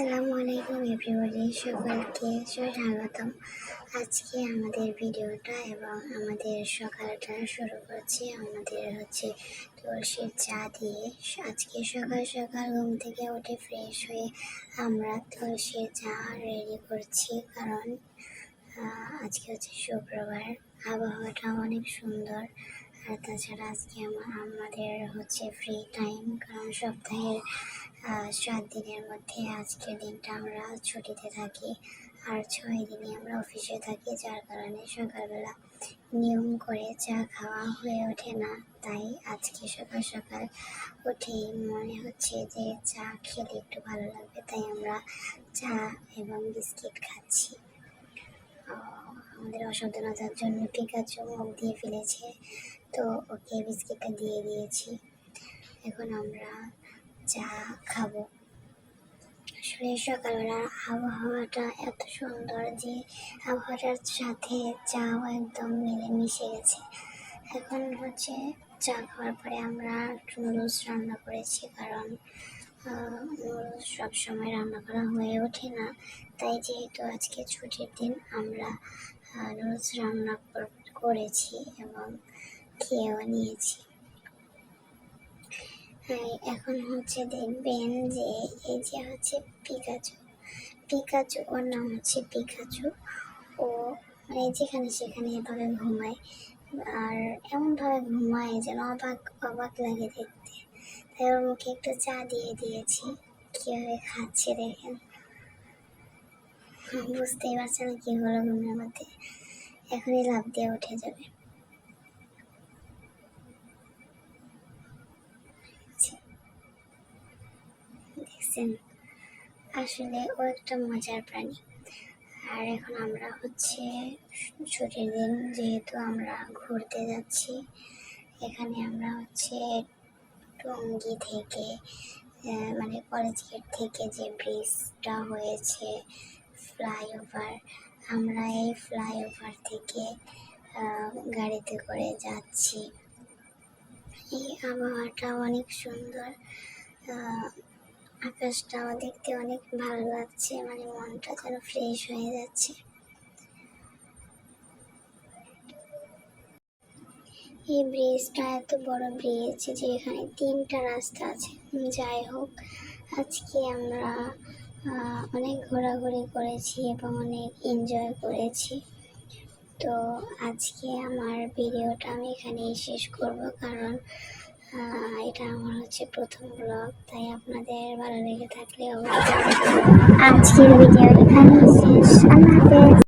আসসালামু আলাইকুম এভরিবডি, সকলকে সুস্বাগতম। আজকে আমাদের ভিডিওটা এবং আমাদের সকালটা শুরু করছি। আমাদের হচ্ছে তুলসীর চা দিয়ে। আজকে সকাল সকাল ঘুম থেকে উঠে ফ্রেশ হয়ে আমরা তুলসীর চা রেডি করছি কারণ আজকে হচ্ছে শুক্রবার। আবহাওয়াটা অনেক সুন্দর। আর তাছাড়া আজকে আমাদের হচ্ছে ফ্রি টাইম কারণ সপ্তাহের সাত দিনের মধ্যে আজকের দিনটা আমরা ছুটিতে থাকি। আর ছয় দিনে আমরা অফিসে থাকি, যার কারণে সকালবেলা নিয়ম করে চা খাওয়া হয়ে ওঠে না। তাই আজকে সকাল সকাল উঠেই মনে হচ্ছে যে চা খেলে একটু ভালো লাগবে, তাই আমরা চা এবং বিস্কিট খাচ্ছি। আমাদের অসাবধানতার জন্য পিকাচু মুখ দিয়ে ফেলেছে, তো ওকে বিস্কিটটা দিয়ে দিয়েছি। এখন আমরা চা খাব। আসলে সকালবেলা আবহাওয়াটা এত সুন্দর যে আবহাওয়াটার সাথে চাও একদম মিলে মিশে গেছে। এখন হচ্ছে চা খাওয়ার পরে আমরা নুডলস রান্না করেছি কারণ নুডলস সবসময় রান্না করা হয়ে ওঠে না। তাই যেহেতু আজকে ছুটির দিন, আমরা নুডলস রান্না কর- করেছি এবং খেয়েও নিয়েছি। এখন হচ্ছে দেখবেন যে এই যে হচ্ছে পিকাচু পিকাচু, ওর নাম হচ্ছে পিকাচু। ও মানে যেখানে সেখানে এভাবে ঘুমায়। আর এমনভাবে ঘুমায় যেন অবাক অবাক লাগে দেখতে। তাই ওর মুখে একটু চা দিয়ে দিয়েছি। কীভাবে খাচ্ছে দেখেন। বুঝতেই পারছে না কী হলো ঘুমের মধ্যে। এখনই লাভ দিয়ে উঠে যাবে। দেখছেন আসলে ও একটা মজার প্রাণী। আর এখন আমরা হচ্ছে ছুটির দিন, যেহেতু আমরা ঘুরতে যাচ্ছি, এখানে আমরা হচ্ছে টঙ্গি থেকে মানে কলেজ গেট থেকে যে ব্রিজটা হয়েছে ফ্লাইওভার আমরা এই ফ্লাইওভার থেকে গাড়িতে করে যাচ্ছি। এই আবহাওয়াটা অনেক সুন্দর আহ, আকাশটাও দেখতে অনেক ভালো লাগছে মানে মনটা যেন ফ্রেশ হয়ে যাচ্ছে। এই ব্রিজটা এত বড় ব্রিজ যে এখানে তিনটা রাস্তা আছে। যাই হোক আজকে আমরা অনেক ঘোরাঘুরি করেছি এবং অনেক এনজয় করেছি। তো আজকে আমার ভিডিওটা আমি এখানেই শেষ করব কারণ এটা আমার হচ্ছে প্রথম ব্লগ তাই আপনাদের ভালো লেগে থাকলে অবশ্যই আজকের ভিডিও এখানেই শেষ। আল্লাহ হাফেজ।